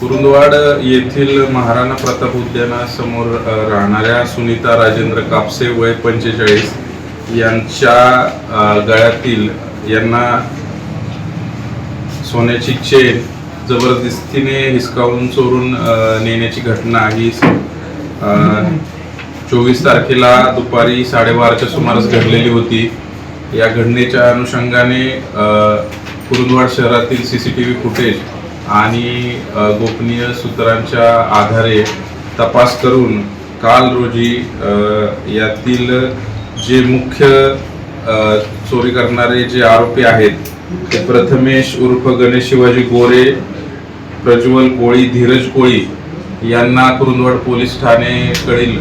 कुरुंदवाड येथील महाराणा प्रताप उद्यानासमोर राहणाऱ्या सुनीता राजेंद्र कापसे वय पंचेचाळीस यांच्या गळ्यातील यांना सोन्याची चेन जबरदस्तीने हिसकावून चोरून नेण्याची घटना ही चोवीस तारखेला दुपारी साडेबाराच्या सुमारास घडलेली होती. या घटनेच्या अनुषंगाने कुरुंदवाड शहरातील C C T V footage आणि गोपनीय सूत्रांच्या आधारे तपास करून काल रोजी यातील जे मुख्य चोरी करणारे जे आरोपी आहेत ते प्रथमेश उर्फ गणेश शिवाजी गोरे प्रज्वल कोळी धीरज कोळी यांना कुरुंदवाड पोलीस ठाणेकडील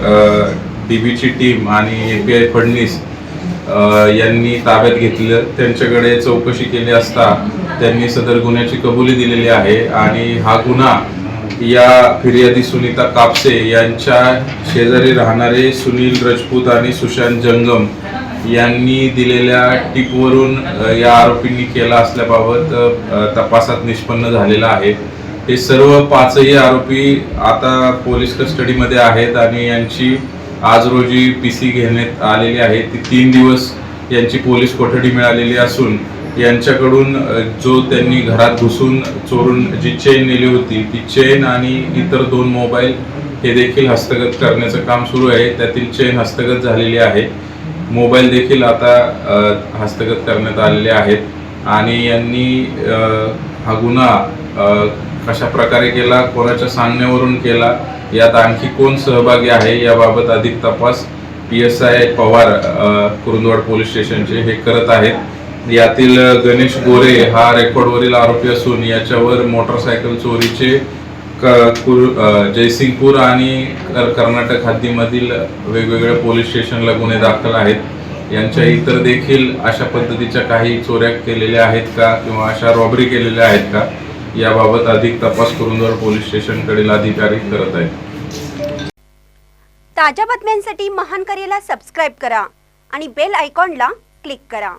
डीबीची टीम आणि ए पी आय फडणीस यांनी ताब्यात घेतलं. त्यांच्याकडे चौकशी केली असता त्यांनी सदर गुन्ह्याची कबुली दिलेली आहे आणि हा गुन्हा या फिर्यादी सुनीता कापसे यांच्या शेजारी राहणारे सुनील राजपूत आणि सुशांत जंगम यांनी दिलेल्या टिपवरून या आरोपींनी केला असल्याबाबत तपासात निष्पन्न झालेला आहे. हे सर्व पाचही आरोपी आता पोलीस कस्टडीमध्ये आहेत आणि यांची आज रोजी पी सी घेण्यात आलेली आहे. ती तीन दिवस यांची पोलीस कोठडी मिळालेली असून यांच्याकडून जो त्यांनी घरात घुसून चोरून जी चेन नेली होती ती चेन आणि इतर दोन मोबाईल हे देखील हस्तगत करण्याचं काम सुरू आहे. त्यातील चेन हस्तगत झालेली आहे. मोबाईल देखील आता हस्तगत करण्यात आलेले आहेत. आणि यांनी हा गुन्हा कशा प्रकारे केला कोणाच्या सांगण्यावरून केला यात आणखी कोण सहभागी आहे याबाबत अधिक तपास P S I Pawar Kurundwad police स्टेशनचे हे करत आहेत. यातील गणेश गोरे हा रेकॉर्डवरील आरोपी असून याच्यावर मोटरसायकल चोरीचे जयसिंगपूर आणि कर्नाटक हद्दीमधील वेगवेगळ्या पोलीस स्टेशनला गुन्हे दाखल आहेत. यांच्या इतर देखील अशा पद्धतीच्या काही चोऱ्या केलेल्या आहेत का किंवा अशा रॉबरी केलेल्या आहेत का याबाबत अधिक तपास कुरुंदवाड पोलीस स्टेशनकडील अधिकारी करत आहेत. ताज्या बातम्यांसाठी महान करेला सबस्क्राईब करा आणि बेल आयकॉनला क्लिक करा.